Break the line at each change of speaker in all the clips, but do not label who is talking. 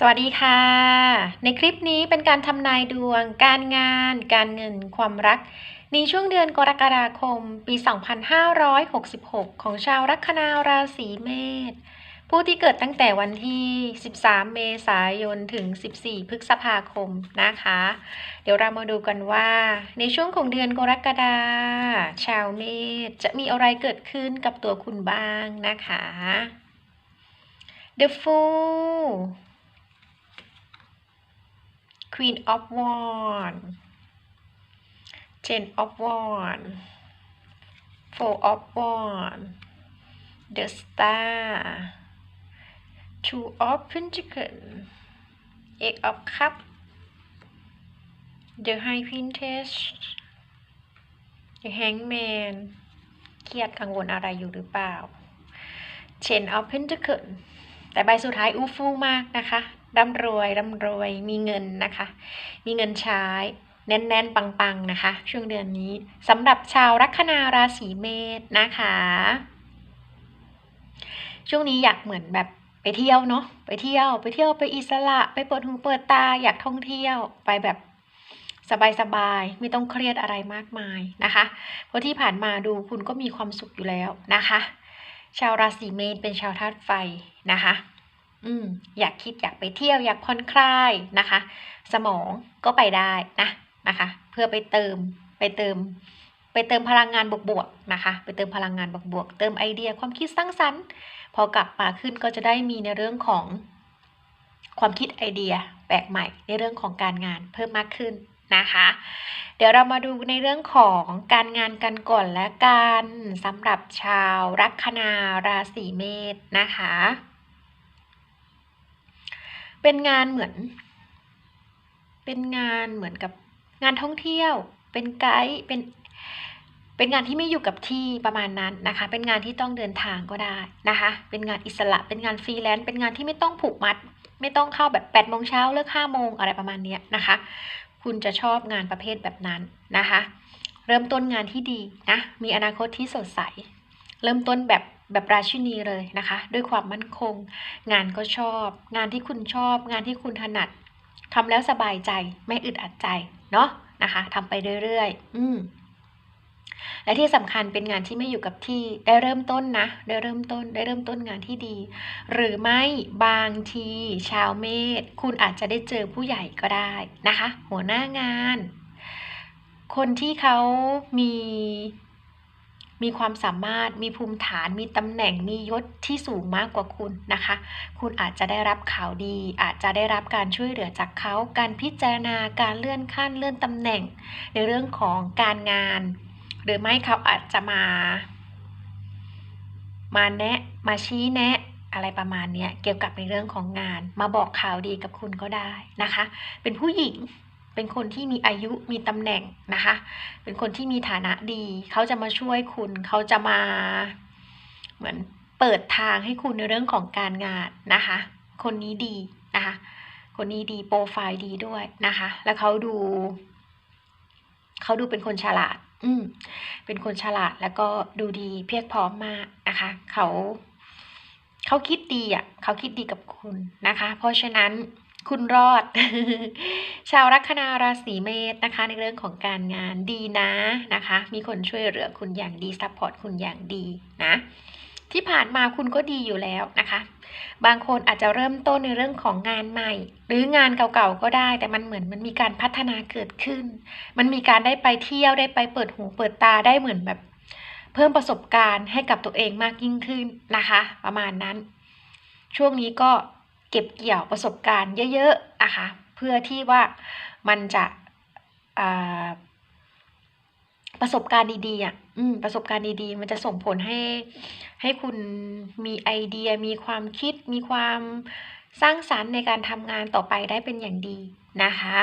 สวัสดีค่ะ ในคลิปนี้เป็นการทำนายดวง การงาน การเงิน ความรัก ในช่วงเดือนกรกฎาคม ปี 2566 ของชาวลัคนาราศีเมษ ผู้ที่เกิดตั้งแต่วันที่ 13 เมษายน ถึง 14 พฤษภาคมนะคะ เดี๋ยวเรามาดูกันว่า ในช่วงของเดือนกรกฎาชาวเมษจะมีอะไรเกิดขึ้นกับตัวคุณบ้างนะคะ The Fool Queen of Wands Ten of Wands Four of Wands The Star Two of Pentacles Eight of Cups The High Priestess The Hangman เครียดกังวลอะไรอยู่หรือเปล่า Ten of Pentacles แต่ใบสุดท้ายอู้ฟู่มากนะคะ ร่ำรวยร่ำรวยมีเงินนะคะ มีเงินใช้แน่น ๆ ปัง ๆ นะคะ ช่วงเดือนนี้สำหรับชาวลัคนาราศีเมษนะคะ ช่วงนี้อยากเหมือนแบบไปเที่ยวเนาะไปเที่ยว ไปเที่ยวไปอิสระไปเปิดหูเปิดตาอยากท่องเที่ยวไปแบบสบายๆไม่ต้องเครียดอะไรมากมายนะคะ เพราะที่ผ่านมาดูคุณก็มีความสุขอยู่แล้วนะคะ ชาวราศีเมษเป็นชาวธาตุไฟนะคะ อืมอยากคิดอยากไปเที่ยวอยากผ่อนคลายนะคะ สมองก็ไปได้นะนะคะ เพื่อไปเติมไปเติม ไปเติมพลังงานบวกๆนะคะ ไปเติมพลังงานบวกๆเติมไอเดียความคิดสร้างสรรค์ พอกลับมาขึ้นก็จะได้มีในเรื่องของความคิดไอเดียแปลกใหม่ในเรื่องของการงานเพิ่มมากขึ้นนะคะ เดี๋ยวเรามาดูในเรื่องของการงานกันก่อนและกันสำหรับชาวลัคนาราศีเมษนะคะ เป็นงานเหมือน เป็นงานเหมือนกับงานท่องเที่ยว เป็นไกด์ เป็น เป็นงานที่ไม่อยู่กับที่ประมาณนั้นนะคะ เป็นงานที่ต้องเดินทางก็ได้นะคะ เป็นงานอิสระ เป็นงานฟรีแลนซ์ เป็นงานที่ไม่ต้องผูกมัด ไม่ต้องเข้าแบบ8ปดโมงเช้าเลิกห้าโมงอะไรประมาณนี้นะคะ คุณจะชอบงานประเภทแบบนั้นนะคะ เริ่มต้นงานที่ดีนะ มีอนาคตที่สดใส เริ่มต้นแบบ แบบราชินีเลยนะคะ ด้วยความมั่นคง งานก็ชอบ งานที่คุณชอบ งานที่คุณถนัดทำแล้วสบายใจไม่อึดอัดใจเนาะนะคะทำไปเรื่อยๆ อืมและที่สำคัญเป็นงานที่ไม่อยู่กับที่ได้เริ่มต้นนะ ได้เริ่มต้นได้เริ่มต้นงานที่ดี หรือไม่บางทีชาวเมษคุณอาจจะได้เจอผู้ใหญ่ก็ได้นะคะ หัวหน้างาน คนที่เขามี มีความสามารถ มีภูมิฐาน มีตำแหน่ง มียศที่สูงมากกว่าคุณนะคะ คุณอาจจะได้รับข่าวดี อาจจะได้รับการช่วยเหลือจากเขา การพิจารณา การเลื่อนขั้น เลื่อนตำแหน่ง ในเรื่องของการงาน หรือไม่เขาอาจจะมา มาแนะ มาชี้แนะอะไรประมาณนี้เกี่ยวกับในเรื่องของงาน มาบอกข่าวดีกับคุณก็ได้นะคะ เป็นผู้หญิง เป็นคนที่มีอายุมีตำแหน่งนะคะ เป็นคนที่มีฐานะดี เขาจะมาช่วยคุณเขาจะมาเหมือนเปิดทางให้คุณในเรื่องของการงานนะคะ คนนี้ดีนะคะ คนนี้ดีโปรไฟล์ดีด้วยนะคะ แล้วเขาดู เขาดูเป็นคนฉลาด อืม เป็นคนฉลาดแล้วก็ดูดีเพียบพร้อมมากนะคะ เขา เขาคิดดีอะ เขาคิดดีกับคุณนะคะ เพราะฉะนั้น คุณรอด ชาวลัคนาราศีเมษนะคะ ในเรื่องของการงานดีนะนะคะ มีคนช่วยเหลือคุณอย่างดีซัพพอร์ตคุณอย่างดีนะที่ผ่านมาคุณก็ดีอยู่แล้วนะคะ บางคนอาจจะเริ่มต้นในเรื่องของงานใหม่ หรืองานเก่าๆก็ได้ แต่มันเหมือนมันมีการพัฒนาเกิดขึ้น มันมีการได้ไปเที่ยวได้ไปเปิดหูเปิดตาได้เหมือนแบบ เพิ่มประสบการณ์ให้กับตัวเองมากยิ่งขึ้นนะคะ ประมาณนั้น ช่วงนี้ก็ เก็บเกี่ยวประสบการณ์เยอะๆนะคะเพื่อที่ว่ามันจะประสบการณ์ดีๆอะอประสบการณ์ดีๆ มันจะส่งผลให้ให้คุณมีไอเดีย มีความคิด มีความสร้างสรรค์ในการทำงานต่อไปได้เป็นอย่างดีนะคะ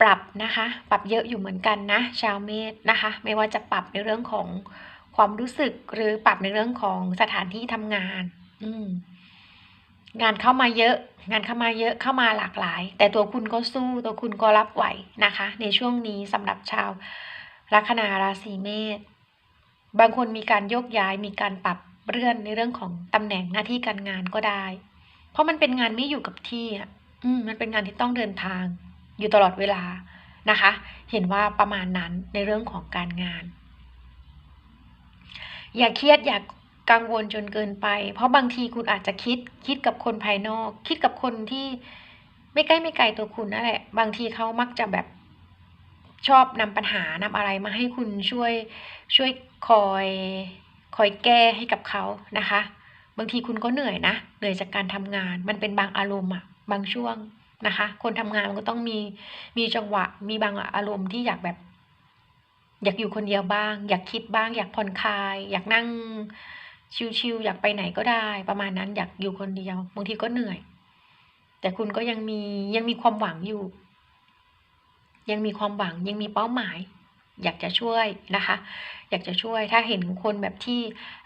ปรับนะคะ ปรับเยอะอยู่เหมือนกันนะ ชาวเมษนะคะ ไม่ว่าจะปรับในเรื่องของความรู้สึกหรือปรับในเรื่องของสถานที่ทำงาน อืม งานเข้ามาเยอะ งานเข้ามาเยอะเข้ามาหลากหลาย แต่ตัวคุณก็สู้ตัวคุณก็รับไหวนะคะ ในช่วงนี้สำหรับชาวลัคนาราศีเมษบางคนมีการโยกย้ายมีการปรับเลื่อนในเรื่องของตำแหน่งหน้าที่การงานก็ได้ เพราะมันเป็นงานไม่อยู่กับที่อะอืมมันเป็นงานที่ต้องเดินทาง อยู่ตลอดเวลานะคะ เห็นว่าประมาณนั้นในเรื่องของการงาน อย่าเครียดอย่าก กังวลจนเกินไป เพราะบางทีคุณอาจจะคิดคิดกับคนภายนอก คิดกับคนที่ไม่ใกล้ไม่ไกลตัวคุณนั่นแหละ บางทีเขามักจะแบบชอบนำปัญหานำอะไรมาให้คุณช่วยช่วยคอยคอยแก้ให้กับเขานะคะ บางทีคุณก็เหนื่อยนะ เหนื่อยจากการทำงาน มันเป็นบางอารมณ์อะบางช่วงนะคะ คนทำงานมันก็ต้องมีมีจังหวะ มีบางอารมณ์ที่อยากแบบ อยากอยู่คนเดียวบ้าง อยากคิดบ้าง อยากผ่อนคลาย อยากนั่ง ชิวๆอยากไปไหนก็ได้ ประมาณนั้นอยากอยู่คนเดียวบางทีก็เหนื่อย แต่คุณก็ยังมียังมีความหวังอยู่ ยังมีความหวังยังมีเป้าหมาย อยากจะช่วยนะคะ อยากจะช่วยถ้าเห็นคนแบบที่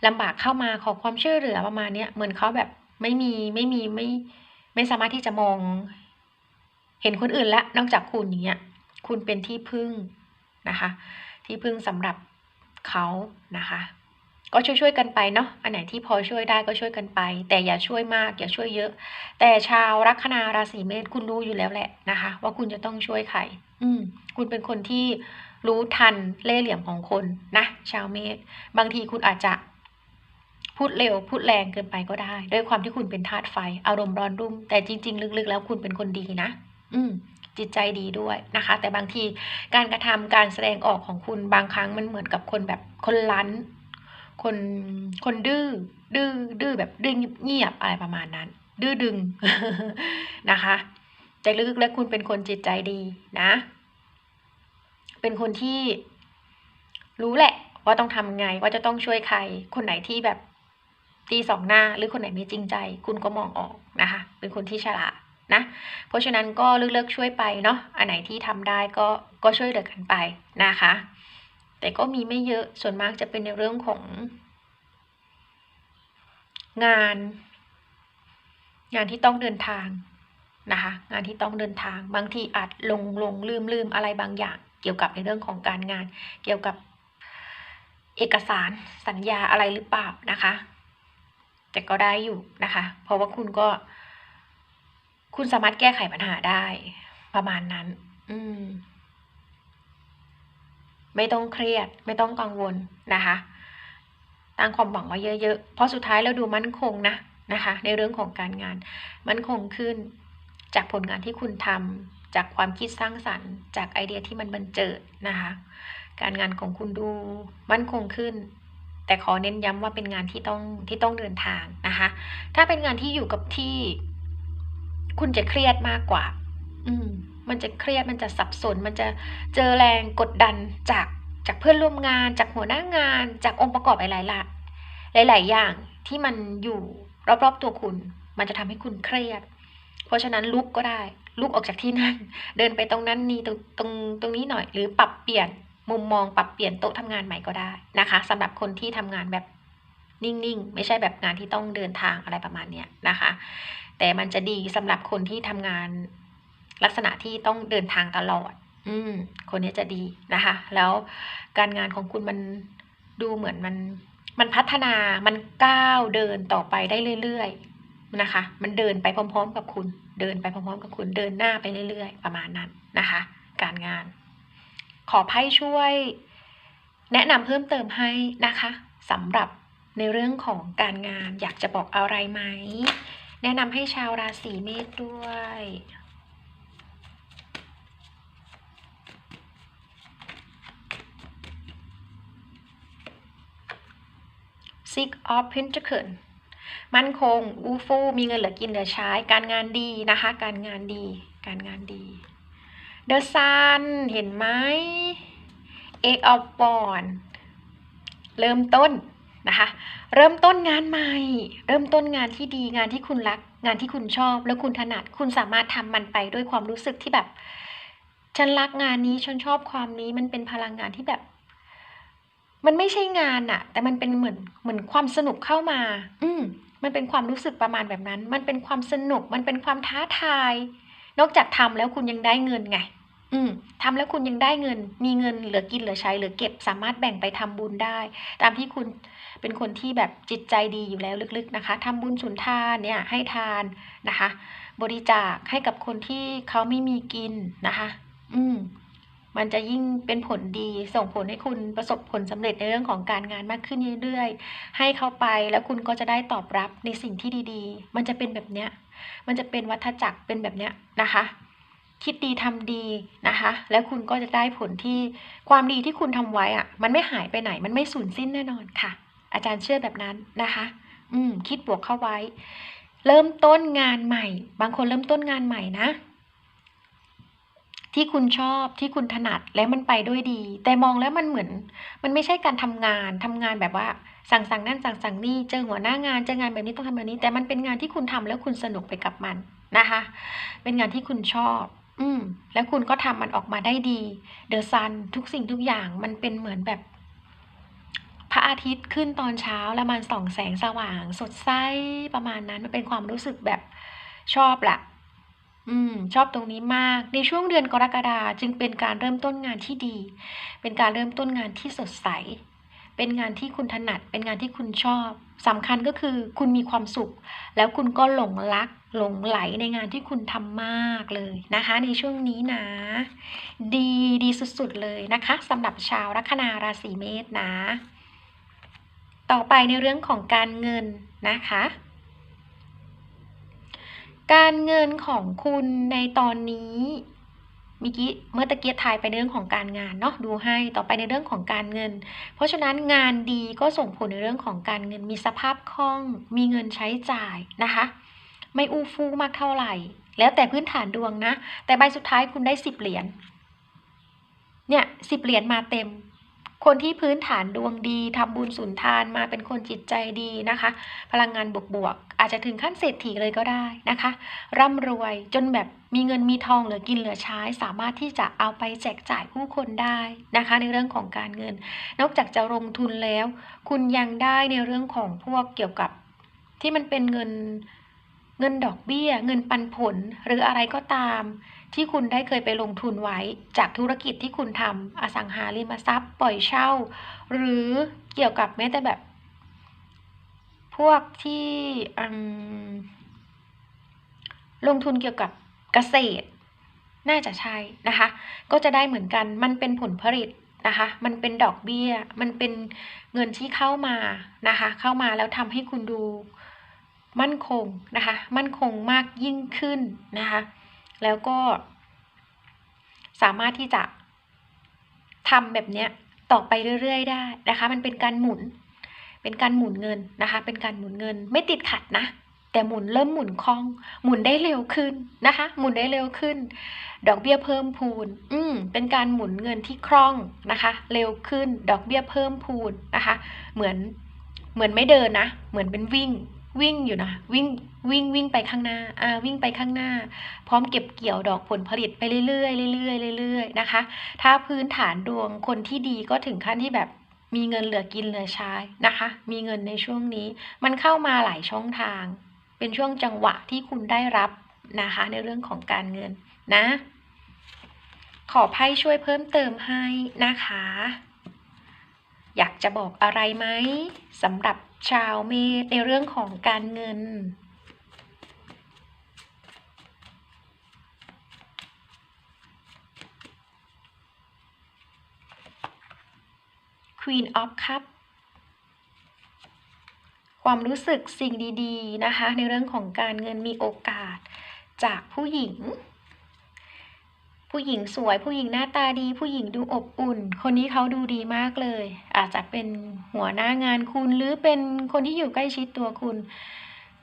ลำบากเข้ามาขอความช่วยเหลือประมาณเนี้ยเหมือนเขาแบบไม่มีไม่มีไม่ไม่สามารถที่จะมอง เห็นคนอื่นละนอกจากคุณอย่างเงี้ยคุณเป็นที่พึ่งนะคะ ที่พึ่งสำหรับเขานะคะ ก็ช่วยๆกันไปเนาะอันไหนที่พอช่วยได้ก็ช่วยกันไป แต่อย่าช่วยมาก อย่าช่วยเยอะ แต่ชาวลัคนาราศีเมษคุณรู้อยู่แล้วแหละนะคะ ว่าคุณจะต้องช่วยใครอืมคุณเป็นคนที่รู้ทันเล่ห์เหลี่ยมของคนนะชาวเมษบางทีคุณอาจจะพูดเร็วพูดแรงเกินไปก็ได้ ด้วยความที่คุณเป็นธาตุไฟ อารมณ์ร้อนรุ่ม แต่จริง ๆ ลึกๆ แล้วคุณเป็นคนดีนะ อืม จิตใจดีด้วยนะคะ แต่บางทีการกระทำการแสดงออกของคุณบางครั้งมันเหมือนกับคนแบบคนลั้น คนคนดื้อดื้อดื้อแบบดื้อเงียบอะไรประมาณนั้น ดื้อดึงนะคะแต่ลึกๆแล้วคุณเป็นคนจิตใจดีนะ เป็นคนที่รู้แหละ ว่าต้องทำไงว่าจะต้องช่วยใคร คนไหนที่แบบตีสองหน้าหรือคนไหนไม่จริงใจ คุณก็มองออกนะคะ เป็นคนที่ฉลาดนะ เพราะฉะนั้นก็เลือกๆช่วยไปเนาะอันไหนที่ทำได้ก็ก็ช่วยเหลือกันไปนะคะ แต่ก็มีไม่เยอะส่วนมากจะเป็นในเรื่องของ งาน งานที่ต้องเดินทางนะคะงานที่ต้องเดินทาง บางทีอาจลงลงลืมลืมอะไรบางอย่าง เกี่ยวกับในเรื่องของการงาน เกี่ยวกับเอกสารสัญญาอะไรหรือเปล่านะคะ แต่ก็ได้อยู่นะคะ เพราะว่าคุณก็ คุณสามารถแก้ไขปัญหาได้ประมาณนั้น อืม ไม่ต้องเครียด ไม่ต้องกังวลนะคะ ตั้งความหวังไว้เยอะๆ เพราะสุดท้ายเราดูมั่นคงนะนะคะ ในเรื่องของการงาน มั่นคงขึ้นจากผลงานที่คุณทำจากความคิดสร้างสรรค์ จากไอเดียที่มันบันเจิดนะคะ การงานของคุณดูมั่นคงขึ้น แต่ขอเน้นย้ำว่าเป็นงานที่ต้องที่ต้องเดินทางนะคะ ถ้าเป็นงานที่อยู่กับที่ คุณจะเครียดมากกว่า อืม มันจะเครียดมันจะสับสน มันจะเจอแรงกดดันจากจากเพื่อนร่วมงาน จากหัวหน้างาน จากองค์ประกอบหลายๆละหลาย ๆ อย่างที่มันอยู่รอบๆตัวคุณ มันจะทำให้คุณเครียด เพราะฉะนั้นลุกก็ได้ ลุกออกจากที่นั่น เดินไปตรงนั้นนี่ตรงตรงตรงนี้หน่อย หรือปรับเปลี่ยนมุมมองปรับเปลี่ยนโต๊ะทำงานใหม่ก็ได้นะคะสำหรับคนที่ทำงานแบบนิ่งๆ ไม่ใช่แบบงานที่ต้องเดินทางอะไรประมาณเนี้ยนะคะ แต่มันจะดีสำหรับคนที่ทำงาน ลักษณะที่ต้องเดินทางตลอด อืม คนนี้จะดีนะคะ แล้วการงานของคุณมันดูเหมือนมันมันพัฒนา มันก้าวเดินต่อไปได้เรื่อยๆนะคะ มันเดินไปพร้อม ๆ กับคุณ เดินไปพร้อมๆ กับคุณ เดินหน้าไปเรื่อยๆ ประมาณนั้นนะคะ การงาน ขอไพ่ช่วย แนะนำเพิ่มเติมให้นะคะสำหรับในเรื่องของการงานอยากจะบอกอะไรไหม แนะนำให้ชาวราศีเมษด้วย Six of Pentacles มั่นคงอูฟู่มีเงินเหลือกินเหลือใช้ การงานดีนะคะ การงานดี การงานดี The Sun เห็นไหม Eight of Wands เริ่มต้นนะคะ เริ่มต้นงานใหม่ เริ่มต้นงานที่ดีงานที่คุณรัก งานที่คุณชอบ แล้วคุณถนัดคุณสามารถทำมันไปด้วยความรู้สึกที่แบบ ฉันรักงานนี้ฉันชอบความนี้มันเป็นพลังงานที่แบบ มันไม่ใช่งานอะแต่มันเป็นเหมือนเหมือนความสนุกเข้ามา อืมมันเป็นความรู้สึกประมาณแบบนั้น มันเป็นความสนุก มันเป็นความท้าทาย นอกจากทำแล้วคุณยังได้เงินไงออืมทำแล้วคุณยังได้เงิน มีเงินเหลือกินเหลือใช้เหลือเก็บ สามารถแบ่งไปทำบุญได้ ตามที่คุณเป็นคนที่แบบจิตใจดีอยู่แล้วลึกๆนะคะทำบุญสุนทานเนี่ยให้ทานนะคะ บริจาคให้กับคนที่เขาไม่มีกินนะคะ อืม มันจะยิ่งเป็นผลดีส่งผลให้คุณประสบผลสำเร็จในเรื่องของการงานมากขึ้นเรื่อยๆ ให้เข้าไปแล้วคุณก็จะได้ตอบรับในสิ่งที่ดีๆ มันจะเป็นแบบเนี้ย มันจะเป็นวัฏจักรเป็นแบบเนี้ยนะคะ คิดดีทำดีนะคะ แล้วคุณก็จะได้ผลที่ความดีที่คุณทำไว้อะมันไม่หายไปไหน มันไม่สูญสิ้นแน่นอนค่ะ อาจารย์เชื่อแบบนั้นนะคะ อืม คิดบวกเข้าไว้ เริ่มต้นงานใหม่ บางคนเริ่มต้นงานใหม่นะ ที่คุณชอบที่คุณถนัดและมันไปด้วยดี แต่มองแล้วมันเหมือน มันไม่ใช่การทำงานทำงานแบบว่า สั่งสั่งนั่นสั่งสั่งนี่เจอหัวหน้างานเจองานแบบนี้ต้องทำแบบนี้ แต่มันเป็นงานที่คุณทำแล้วคุณสนุกไปกับมันนะคะ เป็นงานที่คุณชอบ อืมแล้วคุณก็ทำมันออกมาได้ดีเดอะซันทุกสิ่งทุกอย่างมันเป็นเหมือนแบบพระอาทิตย์ขึ้นตอนเช้าแล้วมันส่องแสงสว่าง สดใสประมาณนั้นมันเป็นความรู้สึกแบบชอบแหละ อืม ชอบตรงนี้มาก ในช่วงเดือนกรกฎาจึงเป็นการเริ่มต้นงานที่ดี เป็นการเริ่มต้นงานที่สดใส เป็นงานที่คุณถนัด เป็นงานที่คุณชอบสำคัญก็คือคุณมีความสุข แล้วคุณก็หลงรัก หลงไหลในงานที่คุณทำมากเลยนะคะ ในช่วงนี้นะ ดีดีสุดๆเลยนะคะสำหรับชาวลัคนาราศีเมษนะ ต่อไปในเรื่องของการเงินนะคะ การเงินของคุณในตอนนี้เมื่อกี้เมื่อตะเกียบทายไปในเรื่องของการงานเนาะดูให้ต่อไปในเรื่องของการเงิน เพราะฉะนั้นงานดีก็ส่งผลในเรื่องของการเงินมีสภาพคล่อง มีเงินใช้จ่ายนะคะ ไม่อู้ฟู่มากเท่าไหร่ แล้วแต่พื้นฐานดวงนะ แต่ใบสุดท้ายคุณได้สิบเหรียญเนี่ยสิบเหรียญมาเต็ม คนที่พื้นฐานดวงดีทำบุญสุนทานมาเป็นคนจิตใจดีนะคะ พลังงานบวกๆอาจจะถึงขั้นเศรษฐีเลยก็ได้นะคะ ร่ำรวยจนแบบมีเงินมีทองเหลือกินเหลือใช้ สามารถที่จะเอาไปแจกจ่ายผู้คนได้นะคะ ในเรื่องของการเงิน นอกจากจะลงทุนแล้ว คุณยังได้ในเรื่องของพวกเกี่ยวกับที่มันเป็นเงินเงินดอกเบี้ย เงินปันผลหรืออะไรก็ตาม ที่คุณได้เคยไปลงทุนไว้ จากธุรกิจที่คุณทำอสังหาริมทรัพย์ ปล่อยเช่า หรือเกี่ยวกับแม้แต่แบบ พวกที่ลงทุนเกี่ยวกับเกษตร น่าจะใช่นะคะ ก็จะได้เหมือนกันมันเป็นผลผลิตนะคะ มันเป็นดอกเบี้ย มันเป็นเงินที่เข้ามานะคะ เข้ามาแล้วทำให้คุณดูมั่นคงนะคะ มั่นคงมากยิ่งขึ้นนะคะ แล้วก็ สามารถที่จะทำแบบเนี้ยต่อไปเรื่อย ๆ ได้นะคะ มันเป็นการหมุน เป็นการหมุนเงินนะคะ เป็นการหมุนเงินไม่ติดขัดนะแต่หมุนเริ่มหมุนคล่อง หมุนได้เร็วขึ้นนะคะ หมุนได้เร็วขึ้น ดอกเบี้ยเพิ่มพูน อืมเป็นการหมุนเงินที่คล่องนะคะ เร็วขึ้น ดอกเบี้ยเพิ่มพูนนะคะ เหมือนเหมือนไม่เดินนะ เหมือนเป็นวิ่งวิ่งอยู่นะ วิ่ง วิ่งวิ่งไปข้างหน้าอ่าวิ่งไปข้างหน้า พร้อมเก็บเกี่ยวดอกผลผลิตไปเรื่อยๆเรื่อยๆเรื่อยๆนะคะ ถ้าพื้นฐานดวงคนที่ดีก็ถึงขั้นที่แบบมีเงินเหลือกินเหลือใช้นะคะ มีเงินในช่วงนี้ มันเข้ามาหลายช่องทาง เป็นช่วงจังหวะที่คุณได้รับนะคะ ในเรื่องของการเงินนะ ขอไพ่ช่วยเพิ่มเติมให้นะคะ อยากจะบอกอะไรไหมสำหรับชาวเมษในเรื่องของการเงิน Queen of Cup ความรู้สึกสิ่งดีๆนะคะ ในเรื่องของการเงินมีโอกาสจากผู้หญิง ผู้หญิงสวย ผู้หญิงหน้าตาดี ผู้หญิงดูอบอุ่น คนนี้เขาดูดีมากเลย อาจจะเป็นหัวหน้างานคุณหรือเป็นคนที่อยู่ใกล้ชิดตัวคุณ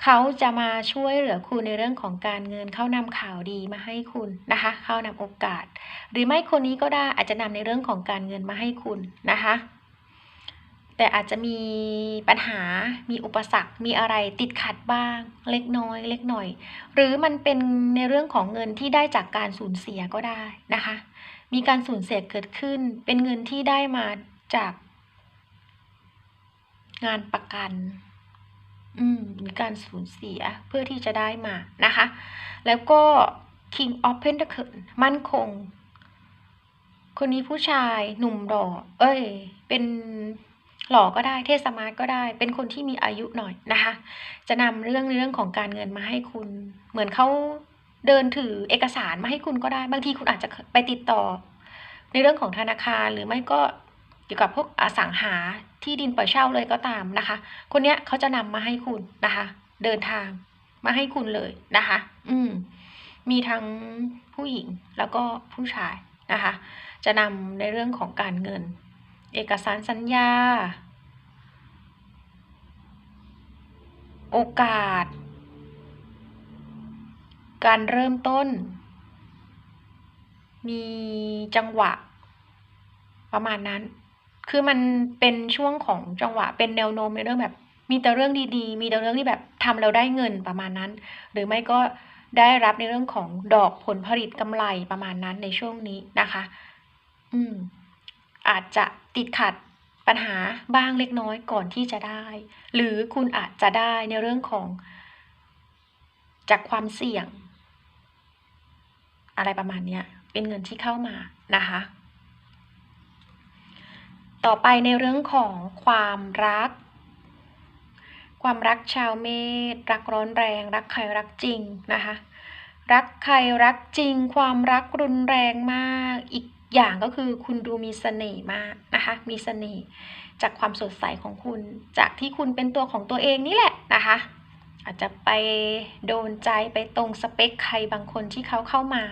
เขาจะมาช่วยเหลือคุณในเรื่องของการเงินเขานำข่าวดีมาให้คุณนะคะเขานำโอกาส หรือไม่คนนี้ก็ได้อาจจะนำในเรื่องของการเงินมาให้คุณนะคะ แต่อาจจะมีปัญหา มีอุปสรรค มีอะไรติดขัดบ้าง เล็กน้อย เล็กหน่อย หรือมันเป็นในเรื่องของเงินที่ได้จากการสูญเสียก็ได้นะคะ มีการสูญเสียเกิดขึ้น เป็นเงินที่ได้มาจาก งานประกัน อืมมีการสูญเสียเพื่อที่จะได้มานะคะ แล้วก็ King of Pentacles มั่นคง คนนี้ผู้ชายหนุ่มหล่อเอ้ย เป็น หล่อก็ได้เทศมาร์ทก็ได้ เป็นคนที่มีอายุหน่อยนะคะ จะนำเรื่องในเรื่องของการเงินมาให้คุณ เหมือนเขาเดินถือเอกสารมาให้คุณก็ได้ บางทีคุณอาจจะไปติดต่อ ในเรื่องของธนาคารหรือไม่ก็เกี่ยวกับพวกอสังหาที่ดินปล่อยเช่าเลยก็ตามนะคะ คนเนี้ยเขาจะนำมาให้คุณนะคะ เดินทางมาให้คุณเลยนะคะ อืม มีทั้งผู้หญิงแล้วก็ผู้ชายนะคะ จะนำในเรื่องของการเงิน เอกสารสัญญา โอกาส การเริ่มต้น มีจังหวะ ประมาณนั้น คือมันเป็นช่วงของจังหวะ เป็นแนวโน้มในเรื่องแบบ มีแต่เรื่องดีๆ มีแต่เรื่องที่แบบทำแล้วได้เงินประมาณนั้น หรือไม่ก็ได้รับในเรื่องของดอกผลผลิตกำไรประมาณนั้นในช่วงนี้นะคะ อืม อาจจะ ติดขัดปัญหาบ้างเล็กน้อยก่อนที่จะได้ หรือคุณอาจจะได้ในเรื่องของ จากความเสี่ยง อะไรประมาณนี้เป็นเงินที่เข้ามานะคะ ต่อไปในเรื่องของความรัก ความรักชาวเมษรักร้อนแรง รักใครรักจริงนะคะ รักใครรักจริง ความรักรุนแรงมากอีก อย่างก็คือคุณดูมีเสน่ห์มากนะคะ มีเสน่ห์จากความสดใสของคุณ จากที่คุณเป็นตัวของตัวเองนี่แหละนะคะ อาจจะไปโดนใจไปตรงสเปคใครบางคนที่เขาเข้ามา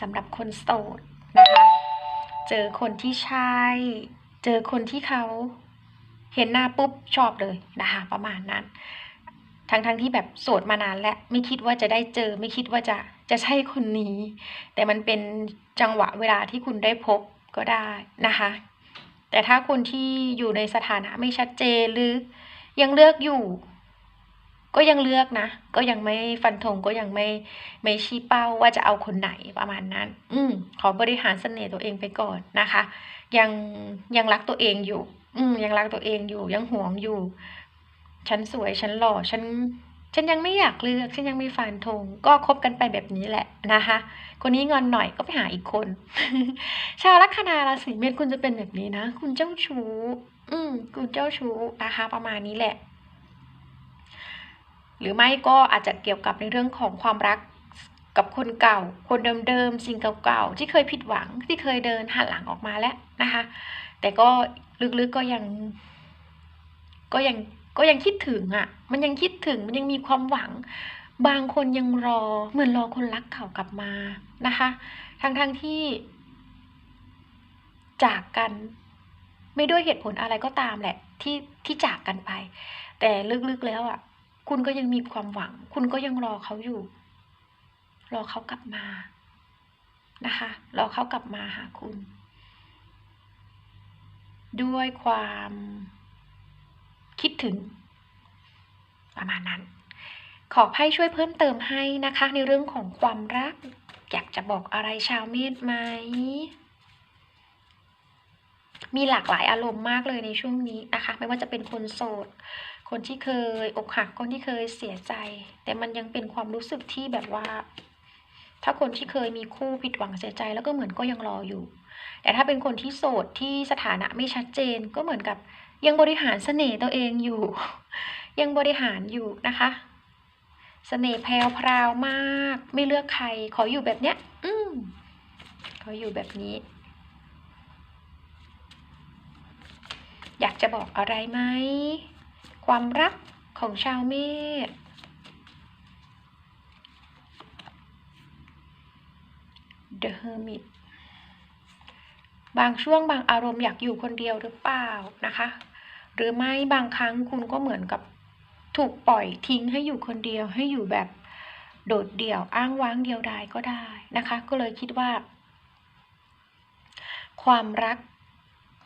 สำหรับคนโสดนะคะ เจอคนที่ใช่ เจอคนที่เขาเห็นหน้าปุ๊บชอบเลยนะคะ ประมาณนั้น ทั้งทั้งที่แบบโสดมานานและไม่คิดว่าจะได้เจอ ไม่คิดว่าจะจะใช่คนนี้ แต่มันเป็นจังหวะเวลาที่คุณได้พบก็ได้นะคะ แต่ถ้าคนที่อยู่ในสถานะไม่ชัดเจนหรือยังเลือกอยู่ ก็ยังเลือกนะ ก็ยังไม่ฟันธงก็ยังไม่ไม่ชี้เป้าว่าจะเอาคนไหนประมาณนั้น อืมขอบริหารเสน่ห์ตัวเองไปก่อนนะคะ ยังยังรักตัวเองอยู่ อืมยังรักตัวเองอยู่ยังหวงอยู่ ฉันสวยฉันหล่อฉันฉันยังไม่อยากเลือกฉันยังไม่ฟันธงก็คบกันไปแบบนี้แหละนะคะ คนนี้งอนหน่อยก็ไปหาอีกคน ชาวลัคนาราศีเมษคุณจะเป็นแบบนี้นะ คุณเจ้าชู้ อืม คุณเจ้าชู้นะคะ ประมาณนี้แหละ หรือไม่ก็อาจจะเกี่ยวกับในเรื่องของความรักกับคนเก่า คนเดิมๆสิ่งเก่าๆที่เคยผิดหวังที่เคยเดินหันหลังออกมาแล้วนะคะ แต่ก็ลึกๆก็ยัง ก็ยัง ก็ยังคิดถึงอะ่ะ มันยังคิดถึงมันยังมีความหวัง บางคนยังรอเหมือนรอคนรักเขากลับมานะคะทั้งๆทที่ จากกันไม่ด้วยเหตุผลอะไรก็ตามแหละ ที่ที่จากกันไป แต่ลึกๆแล้วอะ่ะ คุณก็ยังมีความหวัง คุณก็ยังรอเขาอยู่ รอเขากลับมานะคะรอเขากลับมาหาคุณ ด้วยความ คิดถึง ประมาณนั้น ขอไพ่ช่วยเพิ่มเติมให้นะคะ ในเรื่องของความรัก อยากจะบอกอะไรชาวเมษไหม มีหลากหลายอารมณ์มากเลยในช่วงนี้นะคะ ไม่ว่าจะเป็นคนโสด คนที่เคยอกหัก คนที่เคยเสียใจ แต่มันยังเป็นความรู้สึกที่แบบว่าถ้าคนที่เคยมีคู่ผิดหวังเสียใจแล้วก็เหมือนก็ยังรออยู่ แต่ถ้าเป็นคนที่โสดที่สถานะไม่ชัดเจนก็เหมือนกับ ยังบริหารเสน่ห์ตัวเองอยู่ ยังบริหารอยู่นะคะเสน่ห์แพรวพราวมาก ไม่เลือกใคร ขออยู่แบบเนี้ย อืมขออยู่แบบนี้ อยากจะบอกอะไรไหม ความรักของชาวเมษ The Hermit บางช่วงบางอารมณ์อยากอยู่คนเดียวหรือเปล่านะคะ หรือไม่บางครั้งคุณก็เหมือนกับถูกปล่อยทิ้งให้อยู่คนเดียวให้อยู่แบบโดดเดี่ยวอ้างว้างเดียวดายก็ได้นะคะ ก็เลยคิดว่า ความรัก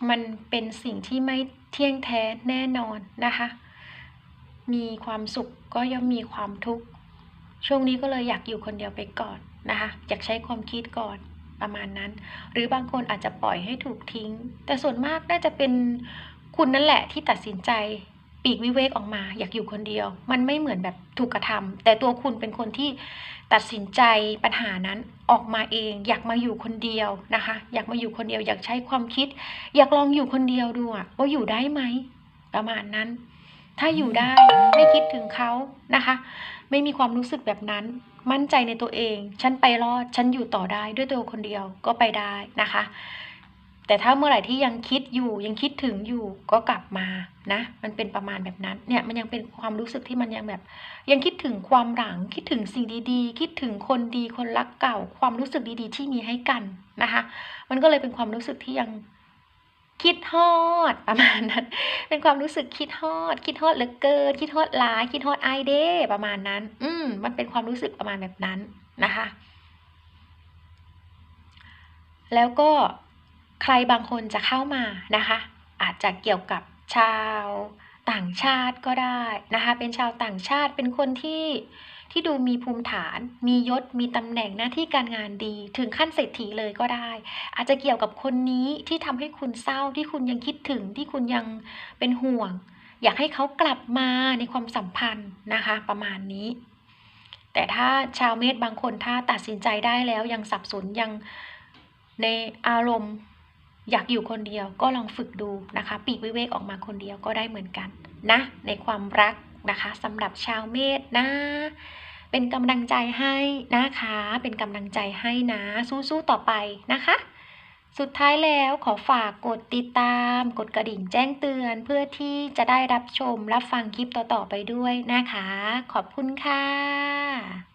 มันเป็นสิ่งที่ไม่เที่ยงแท้แน่นอนนะคะ มีความสุขก็ย่อมมีความทุกข์ ช่วงนี้ก็เลยอยากอยู่คนเดียวไปก่อนนะคะ อยากใช้ความคิดก่อนประมาณนั้น หรือบางคนอาจจะปล่อยให้ถูกทิ้ง แต่ส่วนมากน่าจะเป็น คุณนั่นแหละที่ตัดสินใจปีกวิเวกออกมา อยากอยู่คนเดียว มันไม่เหมือนแบบถูกกระทำแต่ตัวคุณเป็นคนที่ตัดสินใจปัญหานั้นออกมาเอง อยากมาอยู่คนเดียวนะคะ อยากมาอยู่คนเดียว อยากใช้ความคิด อยากลองอยู่คนเดียวดูอะว่าอยู่ได้ไหมประมาณนั้น ถ้าอยู่ได้ไม่คิดถึงเขานะคะ ไม่มีความรู้สึกแบบนั้น มั่นใจในตัวเอง ฉันไปรอด ฉันอยู่ต่อได้ด้วยตัวคนเดียวก็ไปได้นะคะ แต่ถ้าเมื่อไหร่ที่ยังคิดอยู่ยังคิดถึงอยู่ก็กลับมานะ มันเป็นประมาณแบบนั้นเนี่ยมันยังเป็นความรู้สึกที่มันยังแบบ ยังคิดถึงความหลังคิดถึงสิ่งดีๆ คิดถึงคนดีคนรักเก่า ความรู้สึกดีๆ ที่มีให้กันนะคะ มันก็เลยเป็นความรู้สึกที่ยังคิดฮอดประมาณนั้น เป็นความรู้สึกคิดฮอด คิดฮอดเหลือเกิน คิดฮอดหลายคิดฮอดไอเดประมาณนั้น อืมมันเป็นความรู้สึกประมาณแบบนั้นนะคะ แล้วก็ ใครบางคนจะเข้ามานะคะ อาจจะเกี่ยวกับชาวต่างชาติก็ได้นะคะ เป็นชาวต่างชาติเป็นคนที่ที่ดูมีภูมิฐาน มียศ มีตำแหน่งหน้าที่การงานดี ถึงขั้นเศรษฐีเลยก็ได้ อาจจะเกี่ยวกับคนนี้ที่ทำให้คุณเศร้าที่คุณยังคิดถึงที่คุณยังเป็นห่วง อยากให้เขากลับมาในความสัมพันธ์นะคะ ประมาณนี้ แต่ถ้าชาวเมษบางคนถ้าตัดสินใจได้แล้วยังสับสนยังในอารมณ์ อยากอยู่คนเดียวก็ลองฝึกดูนะคะ ปีกวิเวกออกมาคนเดียวก็ได้เหมือนกันนะ ในความรักนะคะสำหรับชาวเมษนะ เป็นกำลังใจให้นะคะ เป็นกำลังใจให้นะ สู้ๆต่อไปนะคะ สุดท้ายแล้วขอฝากกดติดตาม กดกระดิ่งแจ้งเตือนเพื่อที่จะได้รับชมรับฟังคลิปต่อๆไปด้วยนะคะ ขอบคุณค่ะ